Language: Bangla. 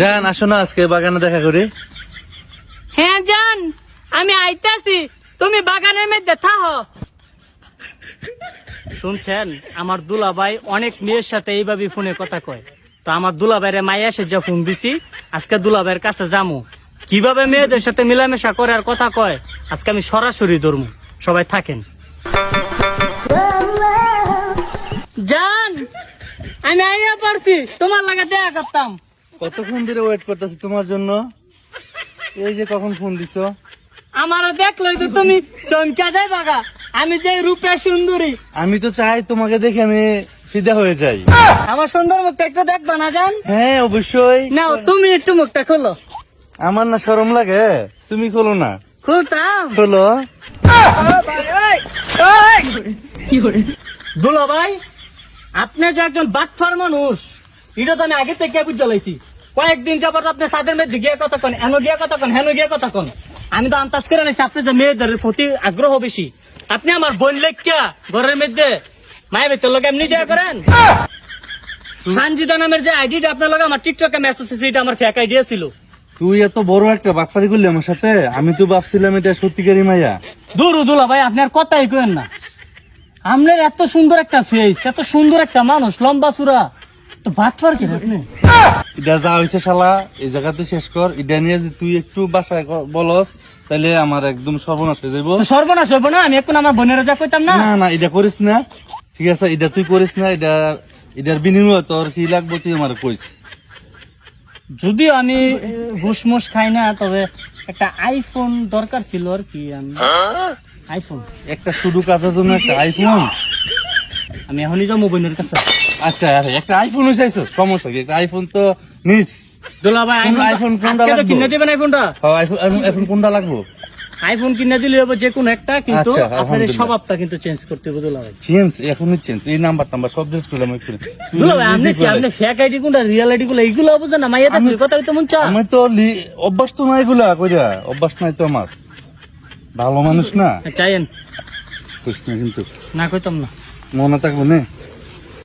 জান আসো না আজকে বাগানে দেখা করি। হ্যাঁ জান আমি আইতাছি। তুমি বাগানের মধ্যে থাকো শুনছেন আমার দুলাভাই অনেক মেয়ের সাথে এইভাবে ফোনে কথা কয়। তো আমার দুলাভাইরে মাইয়া এসে যা ফোন দিছি আজকে দুলাভাইয়ের কাছে যামু। কীভাবে মেয়েদের সাথে মিলামেশা করে আর কথা কয় আজকে আমি সরাসরি ধরমু। সবাই থাকেন। জান আমি আইয়া পারছি তোমার লাগে দেখা করতাম। কতক্ষণ ধরে ওয়েট করতেছি তোমার জন্য? এই যে কখন ফোন দিছো? আমারও দেখল তো তুমি চমকা যাই বাগা। আমি যে রূপে সুন্দরী। আমি তো চাই তোমাকে দেখে আমি ফিদা হয়ে যাই। আমার সুন্দর মুখটা একটু দেখবা না জান? হ্যাঁ অবশ্যই। নাও তুমি একটু মুখটা খোলো। আমার না শরম লাগে তুমি খোলো না। খুলতাম। খোলো। দুলো ভাই আপনি যে একজন বাটফার মানুষ এটা তো আমি আগে থেকে বুঝালাইছি কয়েকদিন যাবত আপনি সাদের মধ্যে গিয়ে কথা কন এনো গিয়ে কথা কন হেন গিয়ে কথা কন। আমি তো আন্তাজ করে নিছি আপনি যে মেয়েদের প্রতি আগ্রহ বেশি। আপনি আমার বোন লেখিয়া ঘরের মধ্যে মায়ের ভিতর লোক এমনি দেয়া করেন? সানজিদা নামের যে আইডিটা আপনার লগে আমার টিকটকে মেসেজ এটা আমার ফেক আইডিয়া ছিল। তুই এত বড় একটা বাকফারি করলি আমার সাথে আমি তো ভাবছিলাম এটা সত্যিকারই মাইয়া দূর দুলা ভাই আপনি আর কথাই কেন না। আপনার এত সুন্দর একটা ফেস এত সুন্দর একটা মানুষ লম্বা সুরা। তো আপনি এটা যা শালা এই জায়গাতে শেষ কর। এটা নিয়ে যদি তুই একটু বাসায় ক- বলস তাহলে আমার একদম সর্বনাশ হয়ে যাব সর্বনাশ হইব না? আমি এখন আমার বোনের যা কইতাম না? না না এটা করিস না। ঠিক আছে এটা তুই করিস না এটা এটার বিনিময়ে তোর কি লাগবে তুই আমার কইস। যদিও আমি ঘুষমুস খাই না তবে একটা আইফোন দরকার ছিল আর কি আমি। আইফোন। একটা শুধু কাজের জন্য একটা আইফোন? আমি এখনই যাব বোনের কাছে। আচ্ছা আরে একটা আইফোন চাইছো সমস্যা কি? একটা আইফোন তো নিস। দোলা ভাই iPhone কোনটা লাগবে? কিনে দিবেন আইফোনটা হ্যাঁ, আইফোন আইফোন- আইফোন কোনটা লাগবো? আইফোন কিনে দিলে হবে যে কোনো একটা কিন্তু আচ্ছা, আপনার এই স্বভাবটা কিন্তু চেঞ্জ করতে হবে দোলা ভাই। চেঞ্জ এখনই চেঞ্জ এই নাম্বার টাম্বার সব ডিলিট করলাম। তুই দুলা ভাই আপনি কি আপনি ফেক আইডি কোনটা রিয়েল আইডি গুলো এইগুলো বুঝেন না? মাইয়া দেখলে কথা হইতে মন চা আমি তো অভ্যাস তো নাই গুলা কইরা অভ্যাস নাই তো আমার। ভালো মানুষ না? চাইেন কইস না কিন্তু। না কইতাম না। মনে থাকব নে?